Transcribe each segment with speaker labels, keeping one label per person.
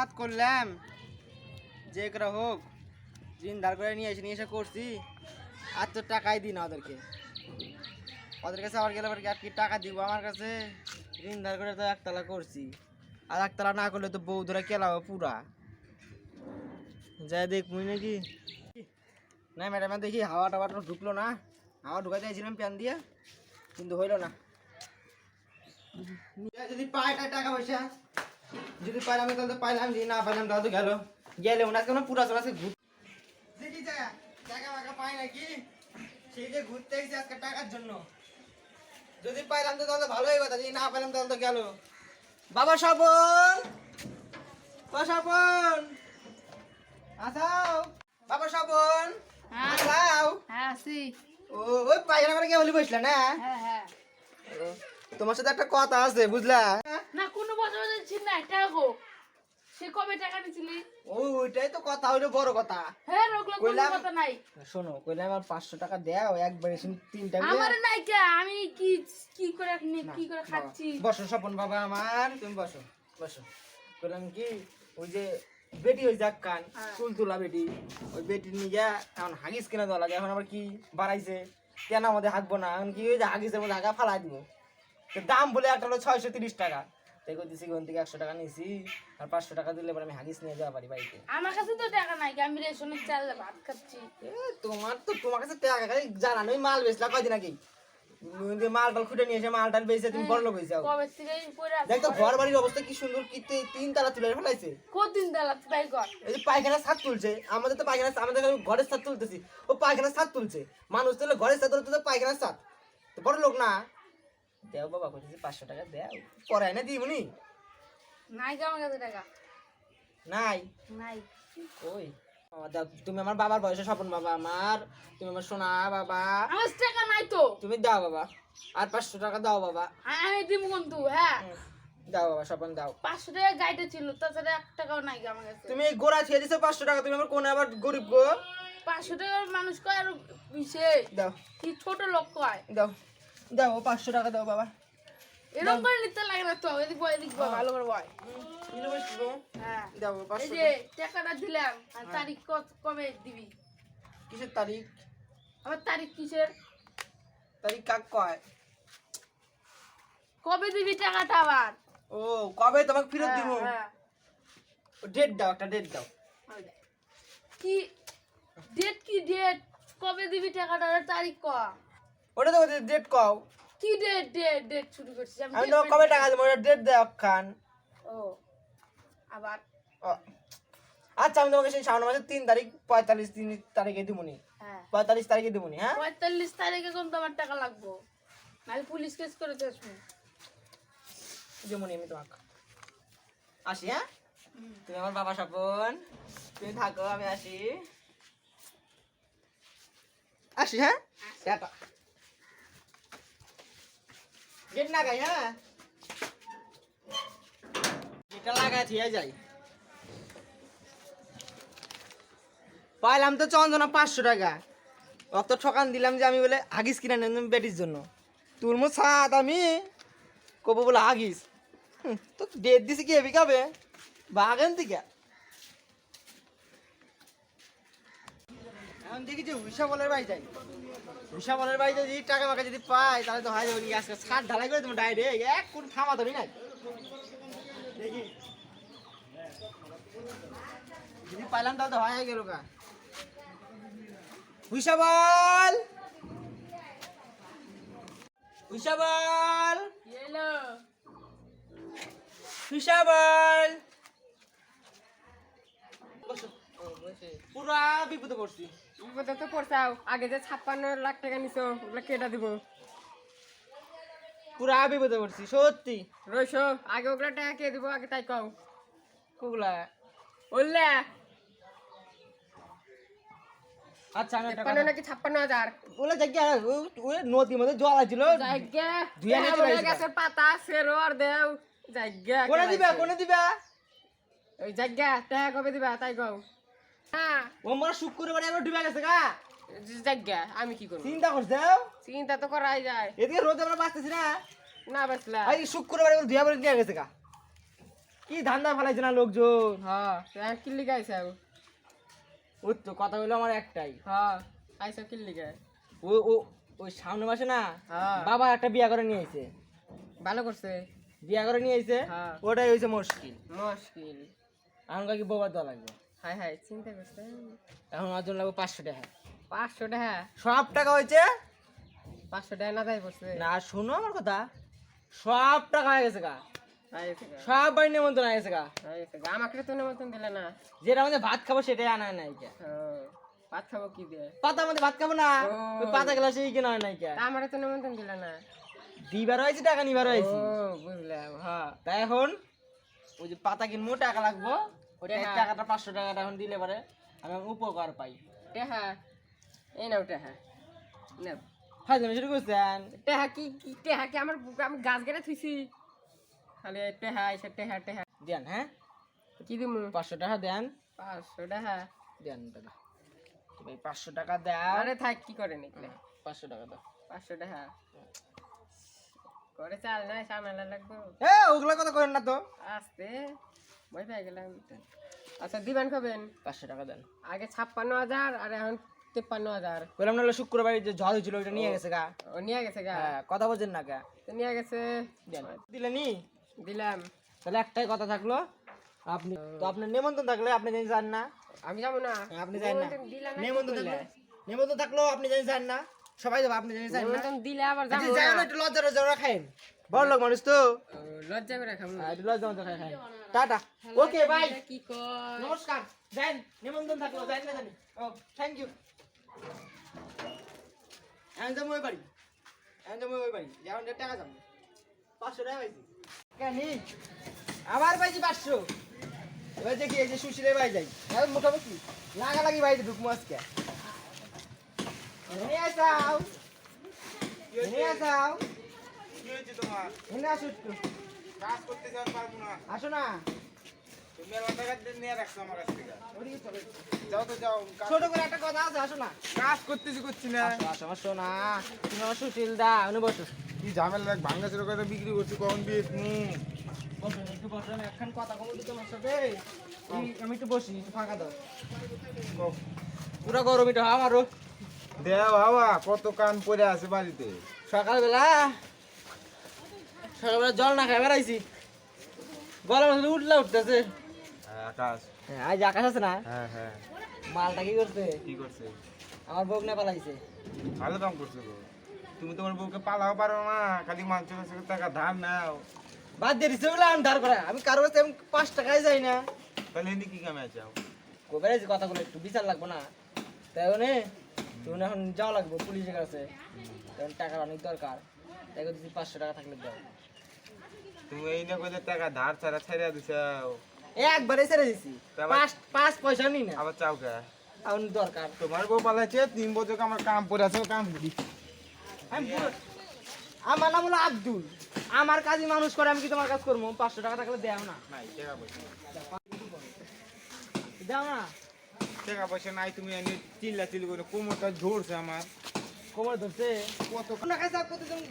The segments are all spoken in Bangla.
Speaker 1: সাত করলাম। যে করে হোক ঋণ ধার করে নিয়ে এসে নিয়ে এসে করছি। আর তো টাকাই দিই না ওদেরকে। ওদের কাছে আবার গেলে আবার আর কি টাকা দিব? আমার কাছে ঋণ ধার করে তো একতলা করছি। আর একতলা না করলে তো বউ ধরে কেলাবো পুরা। যাই দেখ মুই নাকি। না ম্যাডাম, দেখি হাওয়া টাওয়া ঢুকলো না। হাওয়া ঢুকাতে চাইছিলাম প্যান দিয়ে, কিন্তু হইল না। যদি পাই টাকা পয়সা। যদি পাইলাম তাহলে পাইলাম যদি না পাইলাম তাহলে তো গেল। গেলে ওনার কোনো পুরা চলে সে ঘুর দেখি টাকা টাকা পাই নাকি? সেই যে ঘুরতে এসেছি আজকে টাকার জন্য। যদি পাইলাম তো তাহলে ভালোই কথা যদি না পাইলাম তাহলে তো গেল। বাবা স্বপন! বাবা স্বপন! আসাও। বাবা স্বপন!
Speaker 2: হ্যাঁ।
Speaker 1: আসাও।
Speaker 2: হ্যাঁ আসি
Speaker 1: ও ওই করে কে বলি বসলা না?
Speaker 2: হ্যাঁ হ্যাঁ।
Speaker 1: তোমার সাথে একটা কথা আছে বুঝলা?
Speaker 2: না কোনো বছর ছিল না টাকা গো। সে কবে টাকা নিছিলি
Speaker 1: ও ওইটাই তো কথা হইল বড় কথা।
Speaker 2: হ্যাঁ রোগলো কোনো কথা নাই।
Speaker 1: শোনো কইলে আমার পাঁচশো টাকা দেও একবারে শুন তিনটা।
Speaker 2: আমার নাই কে? আমি কি কি করে কি করে খাচ্ছি?
Speaker 1: বসো স্বপন বাবা আমার তুমি বসো বসো। কইলাম কি ওই যে বেটি ওই যাক কান
Speaker 2: হ্যাঁ।
Speaker 1: চুল তুলা বেটি ওই বেটি নিয়ে যা এখন হাগিস কিনা দেওয়া লাগে এখন আবার কি বাড়াইছে? কেন আমাদের হাঁকবো না? এখন কি ওই যে হাগিসের মধ্যে হাগা ফালাই দিব? দাম বলে একটা হলো ছয়শো তিরিশ টাকা। তাই ওখান থেকে একশো টাকা নিয়েছি আর পাঁচশো টাকা দিলে এবার আমি হাগিস নিয়ে যাওয়া পারি বাড়িতে।
Speaker 2: আমার কাছে তো টাকা নাই আমি রেশনের চাল ভাত খাচ্ছি।
Speaker 1: তোমার তো তোমার কাছে টাকা খালি জানা নই মাল বেচলা কয়দিন আগে? খুঁটে নিয়ে এসে বেচে তুমি বড় লোক হয়েছে দেখ ঘর বাড়ির অবস্থা কি সুন্দর কি তিন তালা তুলে ফেলাইছে।
Speaker 2: কদিন দালাত তাই কর?
Speaker 1: এই যে পায়খানা ছাদ তুলছে আমাদের তো পায়খানা আমাদের ঘরের ছাদ তুলতেছি ও পায়খানা ছাদ তুলছে। মানুষ তুলে ঘরের ছাদ তুলতে তো পায়খানার ছাদ। বড় লোক না? দেও বাবা কইতেছি পাঁচশো টাকা দেও। পড়ায় না? দিমুনি
Speaker 2: নাই কে আমার কাছে টাকা।
Speaker 1: নাই?
Speaker 2: নাই।
Speaker 1: দাও, তুমি আমার বাবার বয়সে স্বপন বাবা আমার তুমি আমার সোনা বাবা।
Speaker 2: আমার টাকা নাই তো।
Speaker 1: তুমি দাও বাবা আর পাঁচশো টাকা দাও বাবা।
Speaker 2: আমি দিব কিন্তু হ্যাঁ।
Speaker 1: দাও বাবা স্বপন দাও।
Speaker 2: পাঁচশো টাকা গাইডে ছিল তাছাড়া এক টাকাও নাই গে আমার কাছে।
Speaker 1: তুমি গোড়া ছেড়ে দিছো পাঁচশো টাকা তুমি আমার কোনে আবার গরিব গো।
Speaker 2: পাঁচশো টাকার মানুষ কয় আর বিশে?
Speaker 1: দাও।
Speaker 2: কি ছোট লোক কয়?
Speaker 1: দাও। দাও পাঁচশো টাকা দাও বাবা।
Speaker 2: এরকম করে নিতে লাগে না তো এদিক বয় এদিক বয় ভালো করে বয়। হ্যাঁ।
Speaker 1: দাও
Speaker 2: এই যে টাকাটা দিলাম আর তারিখ কত- কবে দিবি?
Speaker 1: কিসের তারিখ?
Speaker 2: আবার তারিখ কিসের?
Speaker 1: তারিখ কাক কয়?
Speaker 2: কবে দিবি টাকাটা আবার?
Speaker 1: ও কবে? তোমাকে ফেরত দিব।
Speaker 2: হ্যাঁ,
Speaker 1: ডেট দাও একটা ডেট দাও।
Speaker 2: হ্যাঁ। কি ডেট কি ডেট কবে দিবি টাকাটা? তারিখ ক?
Speaker 1: ওটা তো ডেট কও।
Speaker 2: কি ডেট ডেট ডেট শুরু করছিস? আমি
Speaker 1: আমি তোমাকে কবে টাকা দেবো? ওটা ডেট খান
Speaker 2: ও আবার?
Speaker 1: আচ্ছা আমি তোমাকে সেই সামনে মাসের তিন তারিখ পঁয়তাল্লিশ তিন তারিখে দিবনি।
Speaker 2: হ্যাঁ।
Speaker 1: পঁয়তাল্লিশ তারিখে দিবনি হ্যাঁ?
Speaker 2: পঁয়তাল্লিশ তারিখে কোন তোমার টাকা লাগবো? পুলিশ কেস করে আসব
Speaker 1: দিবনি আমি তোমাকে। আসি হ্যাঁ? তুমি আমার বাবা স্বপন। তুমি থাকো আমি আসি। আসি হ্যাঁ? টাটা হ্যাঁ লাগাই যাই পাইলাম তো চন্দনা পাঁচশো টাকা অত ঠকান দিলাম যে আমি বলে হাগিস কিনে নেন বেটির জন্য তুলমো সাত আমি কবো বলে হাগিস তো ডেট দিছে কি হেবি খাবে বাগান থেকে এখন দেখি যে বাড়ি যাই। হুইসা বলের বাড়িতে যদি টাকা মাকা যদি পাই তাহলে তো হয় যাবে আজকে ছাদ ঢালাই করে তুমি ডাইরেক্ট এক কোন থামা ধরি নাই। দেখি। যদি পাইলাম তাহলে তো হয় গেল কা হুইসা বল! হুইসা বল!
Speaker 2: এলো।
Speaker 1: হুইসা বল! পুরা বিপদে পড়ছি।
Speaker 3: বিপদে তো পড়ছাও আগে যে ছাপ্পান্ন লাখ টাকা নিছো ওগুলো কেটা দিব।
Speaker 1: পুরা বিপদে পড়ছি সত্যি।
Speaker 3: রইস আগে ওগুলো টাকা কে দিব আগে তাই কও।
Speaker 1: কুগুলা
Speaker 3: বললে
Speaker 1: আচ্ছা আমি
Speaker 3: নাকি ছাপ্পান্ন হাজার?
Speaker 1: ওলা জায়গা ওই নদীর মধ্যে জল আছিল
Speaker 3: জায়গা
Speaker 1: ধুয়ে নিয়ে
Speaker 3: গাছের পাতা সেরো আর দেও। জায়গা
Speaker 1: কোনে দিবা কোনে দিবা?
Speaker 3: ওই জায়গা টাকা কবে দিবা তাই কও। হ্যাঁ।
Speaker 1: ও মোর শুক্রবার ডুবে গেছে গা।
Speaker 3: জায়গা আমি কি করব?
Speaker 1: চিন্তা করছে?
Speaker 3: চিন্তা তো করাই যায়।
Speaker 1: এদিকে রোদ আমরা বাঁচতেছি না?
Speaker 3: না বাসলা
Speaker 1: এই শুক্রবার এবার ধুয়া বলে নিয়ে গেছে গা। কি ধান্দা ফেলাইছে না লোকজন?
Speaker 3: হ্যাঁ গাইছে
Speaker 1: ওই তো কথা হলো আমার একটাই।
Speaker 3: হ্যাঁ আইসা
Speaker 1: ও ও ওই সামনে মাসে না?
Speaker 3: হ্যাঁ।
Speaker 1: বাবা একটা বিয়া করে নিয়ে আইছে।
Speaker 3: ভালো করছে?
Speaker 1: বিয়া করে নিয়ে আইছে?
Speaker 3: হ্যাঁ।
Speaker 1: ওটাই হয়েছে মুশকিল।
Speaker 3: মুশকিল।
Speaker 1: এখন কি বোবার দেওয়া লাগবে?
Speaker 3: হাই হাই চিন্তা করছে
Speaker 1: এখন আমার জন্য লাগবে পাঁচশো টাকা।
Speaker 3: পাঁচশো টাকা?
Speaker 1: সব টাকা হয়েছে?
Speaker 3: পাঁচশো টাকা না দেয় পড়ছে
Speaker 1: না শোনো আমার কথা। সব টাকা হয়ে গেছে গা। সব বাড়ি নিমন্ত্রণ হয়ে গেছে গা।
Speaker 3: আমাকে তো নেমন্তন দিলে না।
Speaker 1: যেটা আমাদের ভাত খাব সেটাই আনা নাই
Speaker 3: ভাত খাব কি দিয়ে?
Speaker 1: পাতা আমাদের ভাত খাব না। ওই পাতা গেলা সেই কেনা হয় নাই কে
Speaker 3: আমারে তো নেমন্তন দিলে না।
Speaker 1: দিবার হয়েছে টাকা নিবার হয়েছে।
Speaker 3: বুঝলাম হ্যাঁ।
Speaker 1: তাই এখন ওই যে পাতা কিনবো টাকা লাগবো। টাকাটা পাঁচশো টাকাটা এখন দিলে পারে আমি উপকার পাই।
Speaker 3: টেহা। এই নাও টেহা। নাও।
Speaker 1: ফাইজলামি হ্যাঁ, শুরু করছেন?
Speaker 3: টেহা কি কি টেহা কি আমার আমি গাছ গেড়ে থুইছি। খালি টেহা এসে টেহা টেহা।
Speaker 1: দেন হ্যাঁ?
Speaker 3: কি দিমু?
Speaker 1: পাঁচশো টাকা দেন।
Speaker 3: পাঁচশো টাকা।
Speaker 1: দেন টাকা ভাই পাঁচশো টাকা দেন
Speaker 3: আরে থাক কি করে নিকলে
Speaker 1: পাঁচশো টাকা দাও।
Speaker 3: পাঁচশো টাকা। করে চাল নাই সামনে লাগবো।
Speaker 1: এ ওগুলা কথা করেন না তো।
Speaker 3: আসতে। ভয় পেয়ে গেলাম। আচ্ছা দিবেন খাবেন
Speaker 1: পাঁচশো টাকা দেন।
Speaker 3: আগে ছাপ্পান্ন হাজার আর এখন তিপ্পান্ন হাজার।
Speaker 1: বললাম না শুক্রবার যে ঝড় হয়েছিল ওইটা নিয়ে গেছে গা।
Speaker 3: ও নিয়ে গেছে গা?
Speaker 1: হ্যাঁ কথা বলছেন না গা।
Speaker 3: নিয়ে গেছে।
Speaker 1: দিলেনি?
Speaker 3: দিলাম।
Speaker 1: তাহলে একটাই কথা থাকল আপনি তো আপনার নিমন্ত্রণ থাকলে আপনি জানি যান না।
Speaker 3: আমি যাব না।
Speaker 1: হ্যাঁ, আপনি যান না। নিমন্ত্রণ থাকলে নিমন্ত্রণ থাকলেও আপনি জানি যান না। সবাই যাব আপনি জানি যান না।
Speaker 3: দিলে আবার যাব
Speaker 1: আচ্ছা, না। একটু লজ্জা লজ্জা করে খাইন। বড় লোক মানুষ তো।
Speaker 3: লজ্জা করে খাব।
Speaker 1: লজ্জা মতো খাই খাই। টাটা। ওকে বাই
Speaker 3: কি কর
Speaker 1: নমস্কার যান নিমন্ত্রণ থাকল যান না জানি ও থ্যাংক ইউ এখন যাব ওই বাড়ি এখন যাব ওই বাড়ি যেমন টাকা যাব পাঁচশো টাকা পাইছি। কেন? আবার পাইছি পাঁচশো। এবার দেখি এই যে সুশীলের বাড়ি যাই। এখন মোটামুটি লাগালাগি বাড়িতে ঢুকবো আজকে। এনে আসাও এনে আসাও
Speaker 4: হয়েছে তোমার?
Speaker 1: এনে আসো একটু।
Speaker 4: কাজ করতে যাওয়ার পারব না।
Speaker 1: আসো না।
Speaker 4: তুমি মেলা টাকা নিয়ে রাখছো আমার কাছ থেকে।
Speaker 1: ওদিকে চলো একটু।
Speaker 4: যাও তো যাও।
Speaker 1: ছোট করে একটা কথা আছে আসো না।
Speaker 4: কাজ করতেছি করছি না।
Speaker 1: আসো আসো আমার তুমি আমার সুশীল দা উনি বসো।
Speaker 4: কি ঝামেলা দেখ ভাঙ্গা ছিল কথা বিক্রি করছি কখন
Speaker 1: একটু বসো একখান কথা সাথে। আমি একটু বসি একটু ফাঁকা দাও। পুরো গরম এটা আমারও
Speaker 4: দেয়া বাবা কত কান পড়ে আছে বাড়িতে।
Speaker 1: সকালবেলা সকালবেলা জল না খাই বেড়াইছি। গরম হলে উঠলে উঠতেছে।
Speaker 4: হ্যাঁ, আকাশ
Speaker 1: হ্যাঁ, আজ আকাশ আছে না?
Speaker 4: হ্যাঁ হ্যাঁ।
Speaker 1: মালটা কি করছে?
Speaker 4: কি করছে?
Speaker 1: আমার বউক না পালাইছে।
Speaker 4: ভালো কাম করছ গো। তুমি তোমার বউকে পালাও পারো না খালি মাংস মাংস টাকা ধার নাও।
Speaker 1: বাদ দিয়ে দিচ্ছে বলে আমি ধার করা আমি কারোর কাছে আমি পাঁচ টাকায় যাই না।
Speaker 4: তাহলে হিন্দি কি কামে চাও
Speaker 1: কবে আছে কথাগুলো একটু বিচার লাগবো না। তাই মানে তুমি এখন যাওয়া লাগবে পুলিশের কাছে কারণ টাকার অনেক দরকার। তাই দিচ্ছি পাঁচশো টাকা থাকলে দাও।
Speaker 4: তুমি এই না কইলে টাকা ধার ছাড়া ছেড়ে দিছাও
Speaker 1: একবারে ছেড়ে দিছি। পাঁচ পাঁচ পয়সা নি না।
Speaker 4: আবার চাও কে?
Speaker 1: এখন দরকার।
Speaker 4: তোমার বউ পালাইছে তিন বছর আমার কাম পড়ে আছে কাম করি।
Speaker 1: আমার নাম হলো আব্দুল। আমার কাজই মানুষ করে আমি কি তোমার কাজ করব? পাঁচশো টাকা থাকলে দেও না।
Speaker 4: নাই টাকা পয়সা
Speaker 1: দেও না।
Speaker 4: টাকা পয়সা নাই তুমি চিল্লা চিল্লি করে কোমরটা ঝরছে আমার।
Speaker 1: কোমর ধরছে।
Speaker 4: কত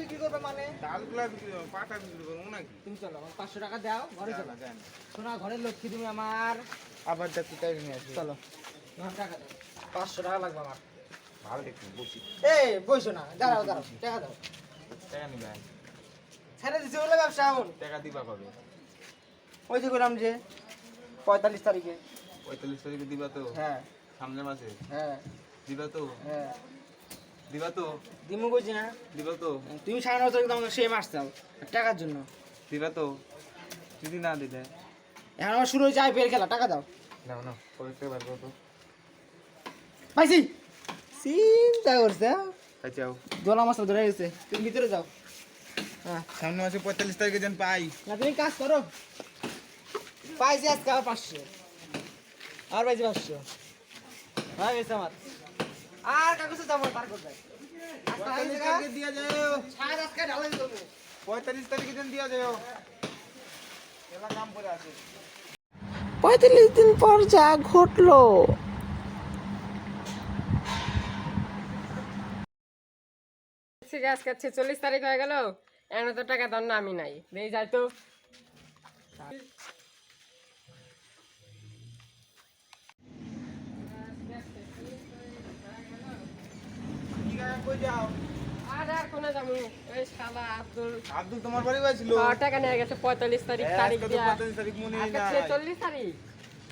Speaker 1: বিক্রি করবে মানে?
Speaker 4: ডালগুলা বিক্রি করব পাটা বিক্রি করব নাকি?
Speaker 1: তুমি চলো আমার পাঁচশো টাকা দাও ঘরে চলো। শোনা ঘরের লক্ষ্মী তুমি আমার
Speaker 4: আবার দেখতে নিয়ে আসি
Speaker 1: চলো টাকা দাও। পাঁচশো টাকা লাগবে আমার।
Speaker 4: ভালো দেখতে বসি।
Speaker 1: এই বইসো না দাঁড়াও দাঁড়াও টাকা দাও।
Speaker 4: টাকা নিবে।
Speaker 1: ছেড়ে দিছি বলে ব্যবসা এখন।
Speaker 4: টাকা দিবা কবে?
Speaker 1: ওই যে বললাম যে পঁয়তাল্লিশ তারিখে।
Speaker 4: পঁয়তাল্লিশ তারিখে দিবা তো?
Speaker 1: হ্যাঁ।
Speaker 4: সামনের মাসে?
Speaker 1: হ্যাঁ।
Speaker 4: দিবা তো?
Speaker 1: হ্যাঁ।
Speaker 4: দিবা তো।
Speaker 1: দিমু কইছি না।
Speaker 4: দিবা তো।
Speaker 1: তুমি সাড়ে নয় তারিখ আমাকে সেম আসতাম টাকার জন্য।
Speaker 4: দিবা তো। যদি না দিলে।
Speaker 1: এখন আমার শুরু হয়েছে আইপিএল খেলা টাকা দাও।
Speaker 4: না পরে টাকা বার করো
Speaker 1: পাইছি। চিন্তা করছে
Speaker 4: খাই চাও
Speaker 1: দোলা মাছ ধরে গেছে। তুমি ভিতরে যাও। হ্যাঁ
Speaker 4: সামনের মাসে পঁয়তাল্লিশ তারিখে যেন পাই।
Speaker 1: না তুমি কাজ করো। পাইছি আজকে আবার পাঁচশো। আর পাইছি পাঁচশো। হয়ে গেছে আমার। আর কাগজে
Speaker 4: পঁয়তাল্লিশ তারিখে দিয়া যাও।
Speaker 1: সাত আজকে ঢালাই।
Speaker 4: পঁয়তাল্লিশ তারিখে যেন দিয়া যাও। এলা কাম করে আছে।
Speaker 5: পঁয়তাল্লিশ দিন পর যা ঘটলো।
Speaker 3: আজকে ছেচল্লিশ তারিখ হয়ে গেল। এখন তো টাকা দর না আমি নাই। দিয়ে যাই তো
Speaker 4: কই যাও
Speaker 3: আর আর কোনে যাব এই শালা আব্দুল।
Speaker 4: আব্দুল তোমার বাড়ি গেছিল
Speaker 3: টাকা নিয়ে গেছে পঁয়তাল্লিশ তারিখ তারিখ
Speaker 4: মনে
Speaker 3: ছেচল্লিশ তারিখ।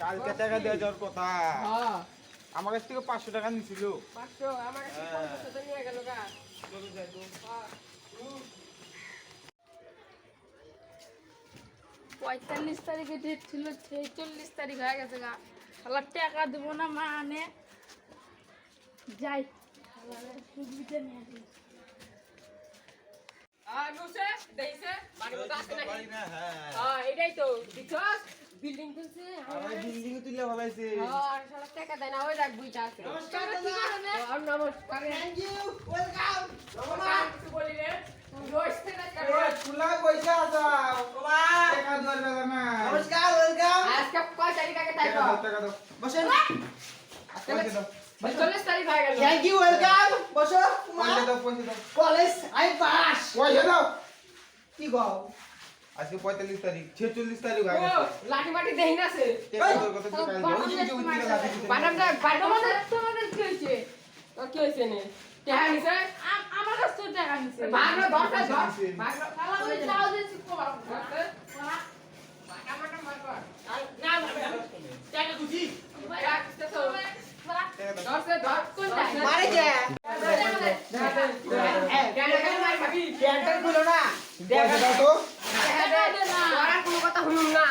Speaker 4: কালকে টাকা দেওয়া যাওয়ার কথা।
Speaker 3: হ্যাঁ।
Speaker 4: আমার কাছ থেকে পাঁচশো টাকা নিছিল।
Speaker 3: পাঁচশো আমার কাছে নিয়ে গেল গা। হ্যাঁ।
Speaker 2: পঁয়তাল্লিশ তারিখে ডেট ছিল ছেচল্লিশ তারিখ হয়ে গেছে গা। টাকা দেবো না মা আনে যাই।
Speaker 4: হ্যাঁ।
Speaker 3: হ্যাঁ বিল্ডিং তুলছে
Speaker 4: আমার বিল্ডিং তুলে ভাবাইছে
Speaker 3: আর শালা টাকা দেয় ওই দেখ বুইটা আছে
Speaker 2: নমস্কার
Speaker 3: আর নমস্কার
Speaker 1: থ্যাংক ইউ ওয়েলকাম
Speaker 3: কিছু বলি রে রোস্তে না
Speaker 4: খোলা পয়সা আসাও টাকা দেওয়ার বেলা না
Speaker 1: নমস্কার ওয়েলকাম
Speaker 3: আজকে কয় তারিখ আগে তাই
Speaker 1: বসেন
Speaker 3: চল্লিশ তারিখ হয়ে গেল।
Speaker 1: থ্যাংক ইউ ওয়েলকাম বসো
Speaker 4: পয়সা দাও পয়সা দাও।
Speaker 1: কলেজ আই পাস।
Speaker 4: পয়সা দাও।
Speaker 1: কি গো
Speaker 4: আজকে পঁয়তাল্লিশ তারিখ ছেচল্লিশ তারিখ হয়ে গেছে।
Speaker 3: লাঠি মাটি দেই না সে।
Speaker 4: টাকা তোর কথা তো কাল দাও ওই যে উঠে লাঠি দিতে
Speaker 3: বাদাম দা বাদাম
Speaker 2: তোমাদের কি হয়েছে?
Speaker 3: তো কি হইছে নে টাকা নিছে?
Speaker 2: আম- আমার কাছ থেকে টাকা নিছে।
Speaker 3: ভাগ না দশ দশ ভাগ
Speaker 2: শালা ওই চাও দিয়েছি কবার
Speaker 3: বাদাম মাটা মার কর না টাকা খুশি রাখতে তো
Speaker 4: টাকা দাও
Speaker 3: দশ দশ কোনটা
Speaker 1: মারে কে
Speaker 3: টাকা কেন মার খাবি
Speaker 1: প্যান্টার খুলো না
Speaker 4: পয়সা দাও তো
Speaker 3: ওরা কোনো কথা শুনুন না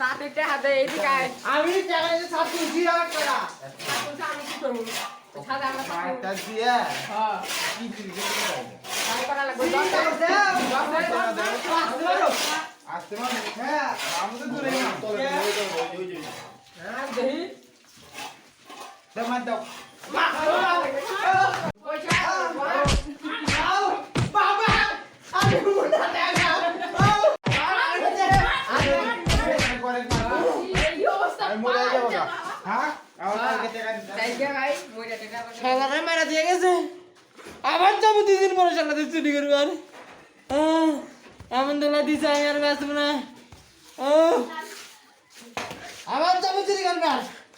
Speaker 3: সাথে টাকা দে এদিকে
Speaker 1: আমি টাকা নিয়ে সাথে উঠি আর টাকা
Speaker 3: আমি কি করব সাদা আমরা থাকব
Speaker 4: দিয়ে
Speaker 3: হ্যাঁ
Speaker 4: কি দিলি
Speaker 3: তাই করা লাগবে
Speaker 1: ঠিক
Speaker 3: দশ
Speaker 1: আছে
Speaker 3: দশ
Speaker 4: আসতে মানে
Speaker 1: হ্যাঁ
Speaker 4: আমাদের দূরে না।
Speaker 3: হ্যাঁ দেহি
Speaker 4: দাও মার দাও মার হ্যাঁ
Speaker 1: দিয়ে গেছে আবার যাব দুই দিন পরে শালাতে চুরি করব আর এমন দোলা দিছে আমি আর বাঁচবো না আহ, আবার যাব চুরি করবে আর